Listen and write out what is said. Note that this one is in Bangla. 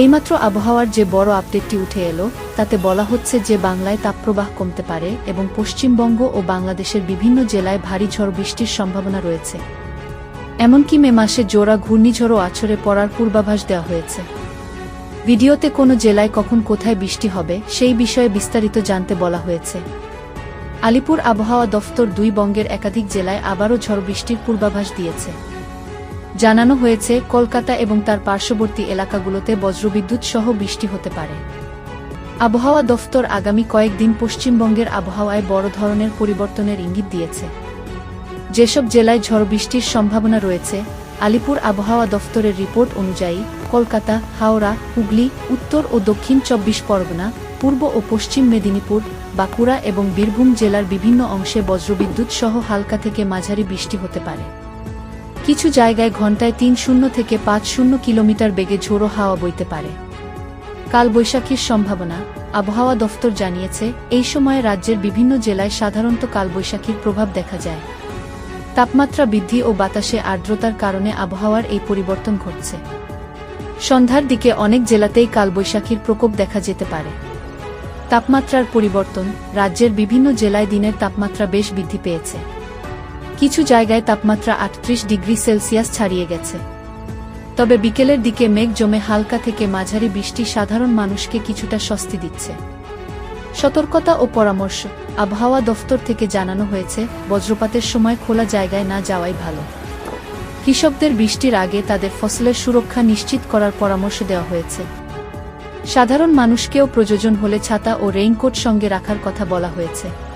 এইমাত্র আবহাওয়ার যে বড় আপডেটটি উঠে এলো, তাতে বলা হচ্ছে যে বাংলায় তাপপ্রবাহ কমতে পারে এবং পশ্চিমবঙ্গ ও বাংলাদেশের বিভিন্ন জেলায় ভারী ঝড় বৃষ্টির সম্ভাবনা রয়েছে। এমনকি মে মাসে জোড়া ঘূর্ণিঝড়ও আছড়ে পড়ার পূর্বাভাস দেওয়া হয়েছে। ভিডিওতে কোনো জেলায় কখন কোথায় বৃষ্টি হবে, সেই বিষয়ে বিস্তারিত জানতে বলা হয়েছে। আলিপুর আবহাওয়া দফতর দুই বঙ্গের একাধিক জেলায় আবারও ঝড় বৃষ্টির পূর্বাভাস দিয়েছে। জানানো হয়েছে, কলকাতা এবং তার পার্শ্ববর্তী এলাকাগুলোতে বজ্রবিদ্যুৎ সহ বৃষ্টি হতে পারে। আবহাওয়া দফতর আগামী কয়েকদিন পশ্চিমবঙ্গের আবহাওয়ায় বড় ধরনের পরিবর্তনের ইঙ্গিত দিয়েছে। যেসব জেলায় ঝড় বৃষ্টির সম্ভাবনা রয়েছে, আলিপুর আবহাওয়া দফতরের রিপোর্ট অনুযায়ী কলকাতা, হাওড়া, হুগলি, উত্তর ও দক্ষিণ চব্বিশ পরগনা, পূর্ব ও পশ্চিম মেদিনীপুর, বাঁকুড়া এবং বীরভূম জেলার বিভিন্ন অংশে বজ্রবিদ্যুৎ সহ হালকা থেকে মাঝারি বৃষ্টি হতে পারে। কিছু জায়গায় ঘন্টায় তিন শূন্য থেকে পাঁচ শূন্য কিলোমিটার বেগে ঝোড়ো হাওয়া বইতে পারে। কাল বৈশাখীর সম্ভাবনা, আবহাওয়া দফতর জানিয়েছে, এই সময়ে রাজ্যের বিভিন্ন জেলায় সাধারণত কালবৈশাখীর প্রভাব দেখা যায়। তাপমাত্রা বৃদ্ধি ও বাতাসে আর্দ্রতার কারণে আবহাওয়ার এই পরিবর্তন ঘটছে। সন্ধ্যার দিকে অনেক জেলাতেই কালবৈশাখীর প্রকোপ দেখা যেতে পারে। তাপমাত্রার পরিবর্তন, রাজ্যের বিভিন্ন জেলায় দিনের তাপমাত্রা বেশ বৃদ্ধি পেয়েছে। কিছু জায়গায় তাপমাত্রা আটত্রিশ ডিগ্রি সেলসিয়াস ছাড়িয়ে গেছে। তবে বিকেলের দিকে মেঘ জমে হালকা থেকে মাঝারি বৃষ্টি সাধারণ মানুষকে কিছুটা স্বস্তি দিচ্ছে। সতর্কতা ও পরামর্শ, আবহাওয়া দফতর থেকে জানানো হয়েছে, বজ্রপাতের সময় খোলা জায়গায় না যাওয়াই ভালো। কৃষকদের বৃষ্টির আগে তাদের ফসলের সুরক্ষা নিশ্চিত করার পরামর্শ দেওয়া হয়েছে। সাধারণ মানুষকেও প্রয়োজন হলে ছাতা ও রেইনকোট সঙ্গে রাখার কথা বলা হয়েছে।